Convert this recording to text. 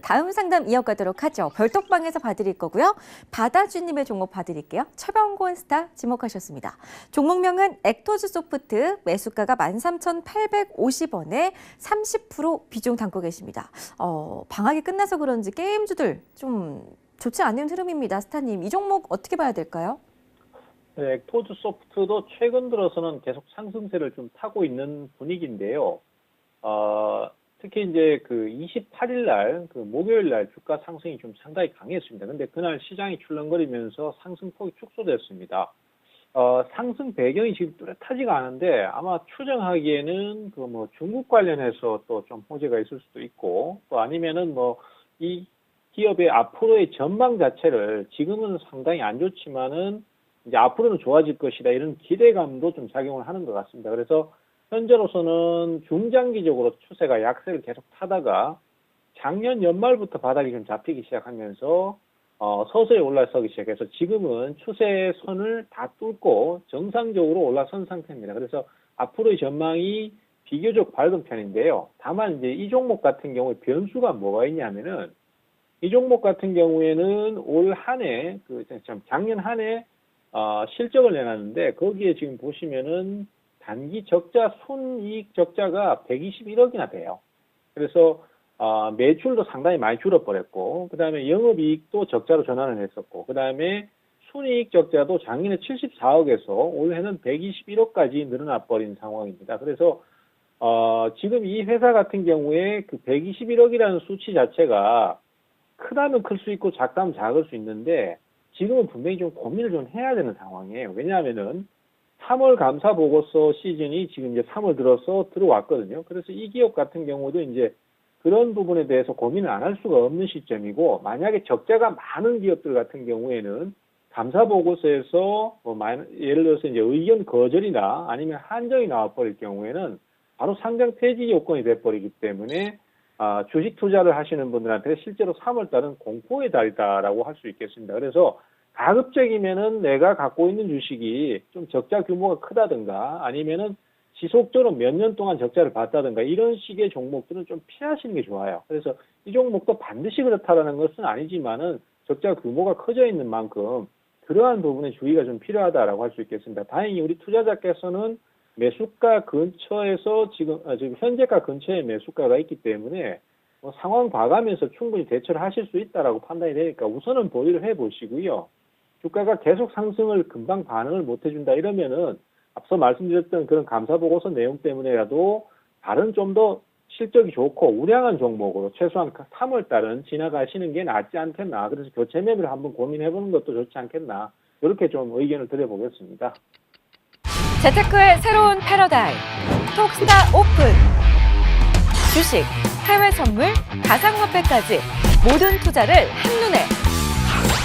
다음 상담 이어가도록 하죠. 별떡방에서 봐드릴 거고요. 바다주님의 종목 봐드릴게요. 최병곤 스타 지목하셨습니다. 종목명은 액토즈 소프트 매수가가 13,850원에 30% 비중 담고 계십니다. 어, 방학이 끝나서 그런지 게임주들 좀 좋지 않은 흐름입니다. 스타님, 이 종목 어떻게 봐야 될까요? 네, 엑토즈 소프트도 최근 들어서는 계속 상승세를 좀 타고 있는 분위기인데요. 어, 특히 이제 그 28일 날, 그 목요일 날 주가 상승이 좀 상당히 강했습니다. 근데 그날 시장이 출렁거리면서 상승폭이 축소됐습니다. 어, 상승 배경이 지금 뚜렷하지가 않은데 아마 추정하기에는 그 뭐 중국 관련해서 또 좀 호재가 있을 수도 있고 또 아니면은 뭐 이 기업의 앞으로의 전망 자체를 지금은 상당히 안 좋지만은 이제 앞으로는 좋아질 것이다 이런 기대감도 좀 작용을 하는 것 같습니다. 그래서 현재로서는 중장기적으로 추세가 약세를 계속 타다가 작년 연말부터 바닥이 좀 잡히기 시작하면서 어, 서서히 올라서기 시작해서 지금은 추세선을 다 뚫고 정상적으로 올라선 상태입니다. 그래서 앞으로의 전망이 비교적 밝은 편인데요. 다만 이제 이 종목 같은 경우에 변수가 뭐가 있냐면은 이 종목 같은 경우에는 올 한해 그 참, 작년 한해 어, 실적을 내놨는데 거기에 지금 보시면은 단기 적자 순이익 적자가 121억이나 돼요. 그래서 어, 매출도 상당히 많이 줄어버렸고 그 다음에 영업이익도 적자로 전환을 했었고 그 다음에 순이익 적자도 작년에 74억에서 올해는 121억까지 늘어나 버린 상황입니다. 그래서 어, 지금 이 회사 같은 경우에 그 121억이라는 수치 자체가 크다면 클 수 있고 작다면 작을 수 있는데 지금은 분명히 좀 고민을 좀 해야 되는 상황이에요. 왜냐하면은 3월 감사 보고서 시즌이 지금 이제 3월 들어서 들어왔거든요. 그래서 이 기업 같은 경우도 이제 그런 부분에 대해서 고민을 안 할 수가 없는 시점이고 만약에 적자가 많은 기업들 같은 경우에는 감사 보고서에서 뭐 마- 예를 들어서 이제 의견 거절이나 아니면 한정이 나와 버릴 경우에는 바로 상장 폐지 요건이 돼 버리기 때문에 아, 주식 투자를 하시는 분들한테 실제로 3월 달은 공포의 달이다라고 할 수 있겠습니다. 그래서 가급적이면은 내가 갖고 있는 주식이 좀 적자 규모가 크다든가 아니면은 지속적으로 몇 년 동안 적자를 봤다든가 이런 식의 종목들은 좀 피하시는 게 좋아요. 그래서 이 종목도 반드시 그렇다라는 것은 아니지만은 적자 규모가 커져 있는 만큼 그러한 부분에 주의가 좀 필요하다라고 할 수 있겠습니다. 다행히 우리 투자자께서는 매수가 근처에서 지금 아, 지금 현재가 근처에 매수가가 있기 때문에 뭐 상황 봐가면서 충분히 대처를 하실 수 있다라고 판단이 되니까 우선은 보유를 해 보시고요. 주가가 계속 상승을 금방 반응을 못 해준다 이러면은 앞서 말씀드렸던 그런 감사 보고서 내용 때문에라도 다른 좀 더 실적이 좋고 우량한 종목으로 최소한 3월 달은 지나가시는 게 낫지 않겠나. 그래서 교체 매매를 한번 고민해 보는 것도 좋지 않겠나. 이렇게 좀 의견을 드려보겠습니다. 재테크의 새로운 패러다임 톡스타 오픈 주식, 해외 선물, 가상화폐까지 모든 투자를 한눈에